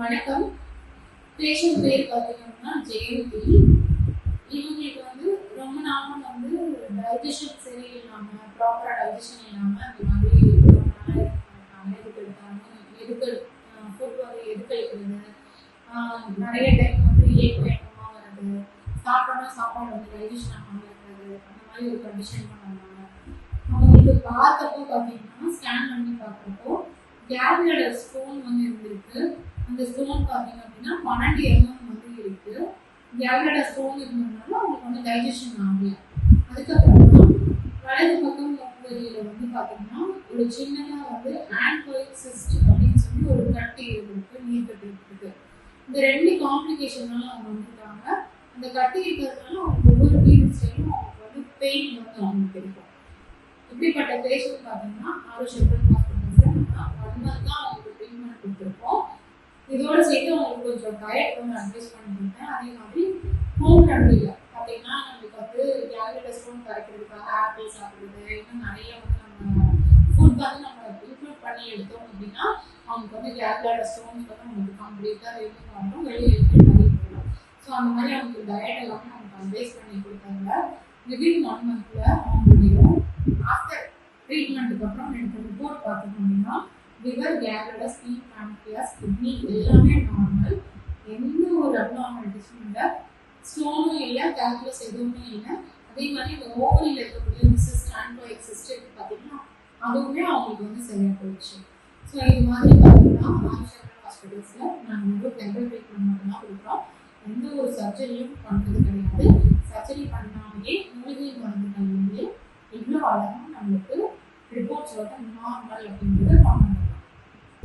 வணக்கம். பேஷண்ட் பேர் பார்த்தீங்கன்னா ஜெயந்தி. இவங்களுக்கு வந்து ரொம்ப நாளாக வந்து டைஜஷன் சரியில்லாமல் ப்ராப்பராக டைஜஷன் இல்லாமல் அந்த மாதிரி ரொம்ப நாளாக எதுக்கு ஃபுட் வந்து எடுக்கிறது நிறைய டைம் வந்து ஏக் வேகமாக வர்றது சாப்பிட்டோம்னா சாப்பாடு வந்து டைஜஷன் ஆகாமல் இருக்கிறது அந்த மாதிரி ஒரு கண்டிஷன் பண்ணாங்க அவங்களுக்கு பார்த்தப்போ பார்த்தீங்கன்னா ஸ்கேன் பண்ணி பார்க்குறப்போ கேபியோட ஸ்டோன் வந்து இருந்திருக்கு. அந்த ஸ்டோன் பார்த்தீங்க அப்படின்னா பன்னெண்டு எம்எம் வந்து இருக்கு. கேபியோட ஸ்டோன் இருந்ததுனால அவங்களுக்கு வந்து டைஜஷன் ஆகல. அதுக்கப்புறமா வலது பக்கம் பகுதியில் வந்து பார்த்தீங்கன்னா ஒரு சின்னதாக வந்து ஆன்கோயிக் சிஸ்ட் அப்படின்னு சொல்லி ஒரு கட்டி இருக்கு நீர் கட்டி இருக்கு. இந்த ரெண்டு காம்ப்ளிகேஷன்லாம் அவங்க வந்துட்டாங்க. அந்த கட்டி இருக்கிறதுனால அவங்க ஒவ்வொரு பீரியட்ஸ்லையும் அவங்களுக்கு வந்து பெயின் வந்து அவங்களுக்கு இருக்கும். இப்படிப்பட்ட பேஷண்ட் பார்த்தீங்கன்னா ஆறு ஷெல்டன் ஹாஸ்பிட்டல்ஸில் ஒன் மந்த் தான் அவங்களுக்கு ட்ரீட்மெண்ட் கொடுத்துருக்கோம். இதோட சேர்த்து அவங்களுக்கு கொஞ்சம் டயட் வந்து அட்வைஸ் பண்ணிருந்தேன் அதே மாதிரி ஹோம் ரெமடியில் பார்த்தீங்கன்னா நம்மளுக்கு வந்து கேலரி ஸ்டோன் கரைக்கிறதுக்காக ஆப்பிள் சாப்பிடுறது இன்னும் நிறைய வந்து நம்ம ஃபுட் வந்து நம்ம இன்க்ளூட் பண்ணி எடுத்தோம் அப்படின்னா அவங்களுக்கு வந்து கேலரி ஸ்டோன்ஸ் வந்து நம்மளுக்கு கம்ப்ளீட்டாக ரிமூவ் பண்ணணும் வெளியே எடுத்து நிறைய போயிடும் ஸோ அந்த மாதிரி அவங்களுக்கு டயட் எல்லாமே நமக்கு அட்வைஸ் பண்ணி கொடுத்தாங்க. விவின் ஒன் மந்த்தில் அவங்களுடைய ஆஃப்டர் ட்ரீட்மெண்ட்டுக்கு அப்புறம் எனக்கு ரிப்போர்ட் பார்த்தோம் அப்படின்னா லிவர் கேலோட ஸ்கீன் பேன்கியாஸ் கிட்னி எல்லாமே நார்மல் எந்த ஒரு அப்னார்மாலிட்டிஸும் இல்லை. ஸ்டோனும் இல்லை கேல்குலஸ் எதுவுமே இல்லை. அதே மாதிரி இந்த ஓவரியில் இருக்கக்கூடிய மிஸ்ஸஸ் ஆண்ட்ராய்ட் சிஸ்டம் பார்த்தீங்கன்னா அதுவுமே அவங்களுக்கு வந்து சரியாக போயிடுச்சு. ஸோ இது மாதிரி பார்த்தீங்கன்னா ஆயுஷாக்கர் ஹாஸ்பிட்டல்ஸில் நாங்கள் வந்து டெம்பரல் ட்ரீட்மெண்ட் மட்டும்தான் கொடுக்குறோம். எந்த ஒரு சர்ஜரியும் பண்ணுறது கிடையாது. சர்ஜரி பண்ணாமலே மூலிகை மருந்துகள்லேயே இவ்வளோ அழகாக நம்மளுக்கு ரிப்போர்ட்ஸோட நார்மல் அப்படிங்கிறது பண்ணணும்